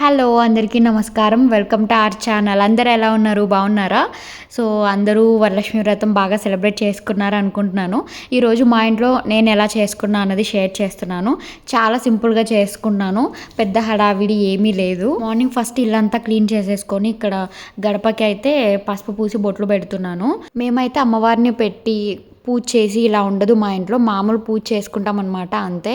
Hello అందరికీ నమస్కారం. Welcome to our channel అందరు ఎలా ఉన్నారు? బాగున్నారా? సో అందరూ వరలక్ష్మి వ్రతం బాగా సెలబ్రేట్ చేసుకున్నారు అనుకుంటున్నాను. ఈరోజు మా ఇంట్లో నేను ఎలా చేసుకున్నా అన్నది షేర్ చేస్తున్నాను. చాలా సింపుల్గా చేసుకున్నాను. పెద్ద హడావిడి ఏమీ లేదు. మార్నింగ్ ఫస్ట్ ఇల్లంతా క్లీన్ చేసేసుకొని ఇక్కడ గడపకి అయితే పసుపు పూసి బొట్లు పెడుతున్నాను. మేమైతే అమ్మవారిని పెట్టి పూజ చేసి ఇలా ఉండదు మా ఇంట్లో. మామూలు పూజ చేసుకుంటాం అనమాట అంతే.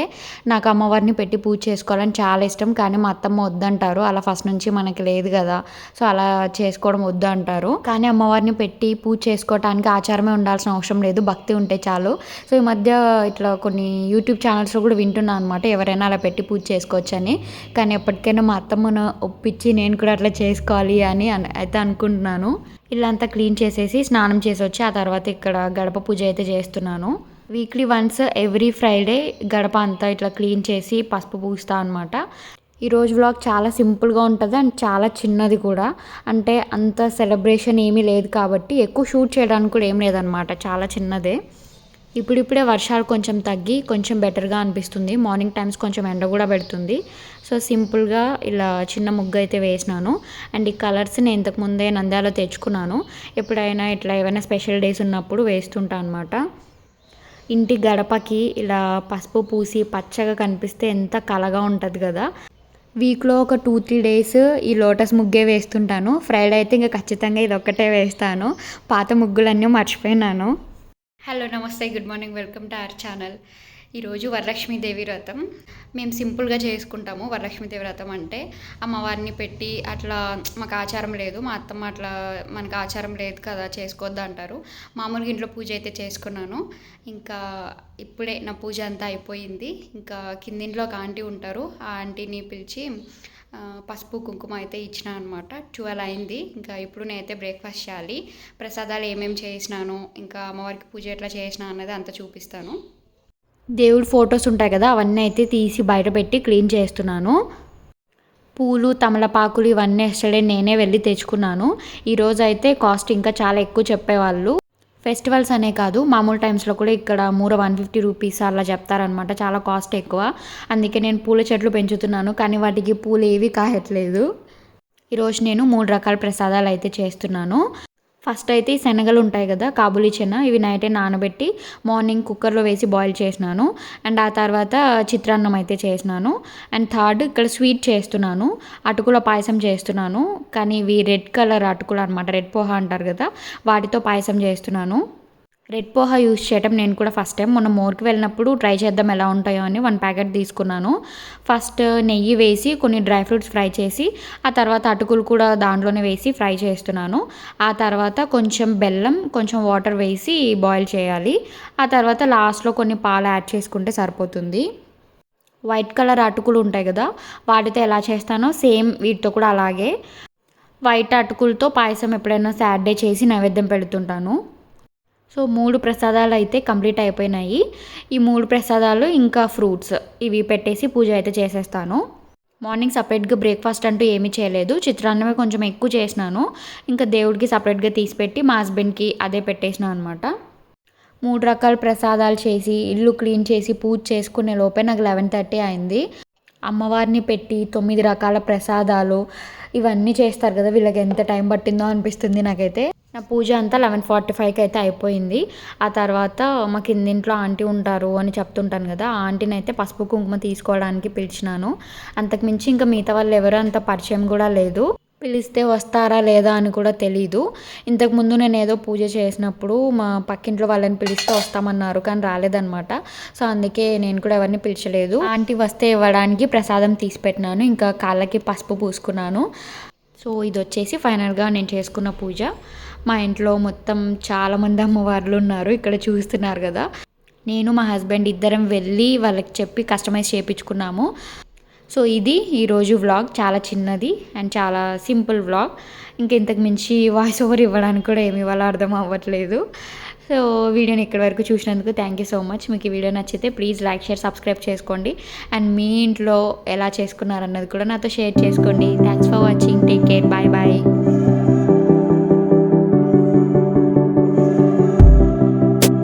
నాకు అమ్మవారిని పెట్టి పూజ చేసుకోవాలని చాలా ఇష్టం కానీ మా అత్తమ్మ వద్దంటారు. అలా ఫస్ట్ నుంచి మనకి లేదు కదా సో అలా చేసుకోవడం వద్దు అంటారు. కానీ అమ్మవారిని పెట్టి పూజ చేసుకోవటానికి ఆచారమే ఉండాల్సిన అవసరం లేదు భక్తి ఉంటే చాలు. సో ఈ మధ్య ఇట్లా కొన్ని యూట్యూబ్ ఛానల్స్లో కూడా వింటున్నాను అనమాట ఎవరైనా అలా పెట్టి పూజ చేసుకోవచ్చని. కానీ ఎప్పటికైనా మా అత్తమ్మను ఒప్పించి నేను కూడా అట్లా చేసుకోవాలి అని అయితే అనుకుంటున్నాను. ఇల్లంతా క్లీన్ చేసేసి స్నానం చేసి వచ్చి ఆ తర్వాత ఇక్కడ గడప పూజ అయితే చేస్తున్నాను. వీక్లీ వన్స్ ఎవ్రీ ఫ్రైడే గడప అంతా ఇట్లా క్లీన్ చేసి పసుపు పూస్తా అనమాట ఈరోజు వ్లాగ్ చాలా సింపుల్గా ఉంటుంది అండ్ చాలా చిన్నది కూడా. అంటే అంత సెలబ్రేషన్ ఏమీ లేదు కాబట్టి ఎక్కువ షూట్ చేయడానికి కూడా ఏం లేదనమాట చాలా చిన్నదే. ఇప్పుడిప్పుడే వర్షాలు కొంచెం తగ్గి కొంచెం బెటర్గా అనిపిస్తుంది. మార్నింగ్ టైమ్స్ కొంచెం ఎండ కూడా పెడుతుంది. సో సింపుల్గా ఇలా చిన్న ముగ్గు అయితే వేసినాను. అండ్ ఈ కలర్స్ నేను ఇంతకుముందే నంద్యాలో తెచ్చుకున్నాను. ఎప్పుడైనా ఇట్లా ఏమైనా స్పెషల్ డేస్ ఉన్నప్పుడు వేస్తుంటా అనమాట ఇంటి గడపకి ఇలా పసుపు పూసి పచ్చగా కనిపిస్తే ఎంత కలగా ఉంటుంది కదా. వీక్లో ఒక టూ త్రీ డేస్ ఈ లోటస్ ముగ్గే వేస్తుంటాను. ఫ్రైడే అయితే ఇంకా ఖచ్చితంగా ఇది ఒక్కటే వేస్తాను. పాత ముగ్గులన్నీ మర్చిపోయినాను. హలో నమస్తే good morning welcome to our channel. ఈరోజు వరలక్ష్మీదేవి వ్రతం. మేము సింపుల్గా చేసుకుంటాము వరలక్ష్మీదేవి వ్రతం అంటే అమ్మవారిని పెట్టి అట్లా మాకు ఆచారం లేదు మా అత్తమ్మ అట్లా మనకు ఆచారం లేదు కదా చేసుకోవద్దు అంటారు. మామూలుగా ఇంట్లో పూజ అయితే చేసుకున్నాను. ఇంకా ఇప్పుడే నా పూజ అంతా అయిపోయింది. ఇంకా కిందింట్లో ఒక ఆంటీ ఉంటారు ఆ ఆంటీని పిలిచి పసుపు కుంకుమ అయితే ఇచ్చిన అనమాట ట్వెల్వ్ అయింది. ఇంకా ఇప్పుడు నేనైతే బ్రేక్ఫాస్ట్ చేయాలి. ప్రసాదాలు ఏమేమి చేసినాను ఇంకా అమ్మవారికి పూజ ఎట్లా చేసినా అన్నది అంత చూపిస్తాను. దేవుడి ఫొటోస్ ఉంటాయి కదా అవన్నీ అయితే తీసి బయట పెట్టి క్లీన్ చేస్తున్నాను. పూలు తమలపాకులు ఇవన్నీ ఎస్టర్డే నేనే వెళ్ళి తెచ్చుకున్నాను. ఈరోజు అయితే కాస్ట్ ఇంకా చాలా ఎక్కువ చెప్పేవాళ్ళు. ఫెస్టివల్స్ అనే కాదు మామూలు టైమ్స్లో కూడా ఇక్కడ మూర వన్ ఫిఫ్టీ రూపీస్ అలా చెప్తారనమాట చాలా కాస్ట్ ఎక్కువ. అందుకే నేను పూల చెట్లు పెంచుతున్నాను కానీ వాటికి పూలు ఏవి కాయట్లేదు. ఈరోజు నేను మూడు రకాల ప్రసాదాలు అయితే చేస్తున్నాను. ఫస్ట్ అయితే ఈ శనగలు ఉంటాయి కదా కాబులి చెన ఇవి నైటే నానబెట్టి మార్నింగ్ కుక్కర్లో వేసి బాయిల్ చేసినాను. అండ్ ఆ తర్వాత చిత్రాన్నం అయితే చేసినాను. అండ్ థర్డ్ ఇక్కడ స్వీట్ చేస్తున్నాను. అటుకుల పాయసం చేస్తున్నాను. కానీ ఇవి రెడ్ కలర్ అటుకులు అనమాట రెడ్ పోహా అంటారు కదా వాటితో పాయసం చేస్తున్నాను. రెడ్ పోహా యూస్ చేయటం నేను కూడా ఫస్ట్ టైం మొన్న మోర్కి వెళ్ళినప్పుడు ట్రై చేద్దాం ఎలా ఉంటాయో అని వన్ ప్యాకెట్ తీసుకున్నాను. ఫస్ట్ నెయ్యి వేసి కొన్ని డ్రై ఫ్రూట్స్ ఫ్రై చేసి ఆ తర్వాత అటుకులు కూడా దాంట్లోనే వేసి ఫ్రై చేస్తున్నాను. ఆ తర్వాత కొంచెం బెల్లం కొంచెం వాటర్ వేసి బాయిల్ చేయాలి. ఆ తర్వాత లాస్ట్లో కొన్ని పాలు యాడ్ చేసుకుంటే సరిపోతుంది. వైట్ కలర్ అటుకులు ఉంటాయి కదా వాటితో ఎలా చేస్తానో సేమ్ వీటితో కూడా అలాగే. వైట్ అటుకులతో పాయసం ఎప్పుడైనా సాటర్డే చేసి నైవేద్యం పెడుతుంటాను. సో మూడు ప్రసాదాలు అయితే కంప్లీట్ అయిపోయినాయి. ఈ మూడు ప్రసాదాలు ఇంకా ఫ్రూట్స్. ఇవి పెట్టేసి పూజ అయితే చేసేస్తాను. మార్నింగ్ సపరేట్గా బ్రేక్ఫాస్ట్ అంటూ ఏమీ చేయలేదు. చిత్రాన్నమే కొంచెం ఎక్కువ చేసినాను. ఇంకా దేవుడికి సపరేట్గా తీసిపెట్టి మా హస్బెండ్కి అదే పెట్టేసినాను అనమాట మూడు రకాల ప్రసాదాలు చేసి ఇల్లు క్లీన్ చేసి పూజ చేసుకునే లోపే నాకు లెవెన్ థర్టీ అయింది. అమ్మవారిని పెట్టి తొమ్మిది రకాల ప్రసాదాలు ఇవన్నీ చేస్తారు కదా వీళ్ళకి ఎంత టైం పట్టిందో అనిపిస్తుంది నాకైతే. నా పూజ అంతా లెవెన్ ఫార్టీ ఫైవ్కి అయితే అయిపోయింది. ఆ తర్వాత మా కిందింట్లో ఆంటీ ఉంటారు అని చెప్తుంటాను కదా ఆ ఆంటీని అయితే పసుపు కుంకుమ తీసుకోవడానికి పిలిచినాను. అంతకుమించి ఇంకా మిగతా వాళ్ళు ఎవరు అంత పరిచయం కూడా లేదు. పిలిస్తే వస్తారా లేదా అని కూడా తెలీదు. ఇంతకుముందు నేను ఏదో పూజ చేసినప్పుడు మా పక్కింట్లో వాళ్ళని పిలిస్తే వస్తామన్నారు కానీ రాలేదనమాట సో అందుకే నేను కూడా ఎవరిని పిలిచలేదు. ఆంటీ వస్తే ఇవ్వడానికి ప్రసాదం తీసి పెట్టినాను ఇంకా కాళ్ళకి పసుపు పూసుకున్నాను. సో ఇది వచ్చేసి ఫైనల్గా నేను చేసుకున్న పూజ. మా ఇంట్లో మొత్తం చాలామంది అమ్మవార్లు ఉన్నారు ఇక్కడ చూస్తున్నారు కదా. నేను మా హస్బెండ్ ఇద్దరం వెళ్ళి వాళ్ళకి చెప్పి కస్టమైజ్ చేయించుకున్నాము సో ఇది ఈరోజు వ్లాగ్ చాలా చిన్నది అండ్ చాలా సింపుల్ వ్లాగ్. ఇంక ఇంతకు మించి వాయిస్ ఓవర్ ఇవ్వడానికి కూడా ఏమి ఇవ్వాలో అర్థం అవ్వట్లేదు. సో వీడియోని ఇక్కడ వరకు చూసినందుకు థ్యాంక్ యూ సో మచ్ మీకు ఈ వీడియో నచ్చితే ప్లీజ్ లైక్ షేర్ సబ్స్క్రైబ్ చేసుకోండి. అండ్ మీ ఇంట్లో ఎలా చేసుకున్నారన్నది కూడా నాతో షేర్ చేసుకోండి. Thanks for watching take care bye bye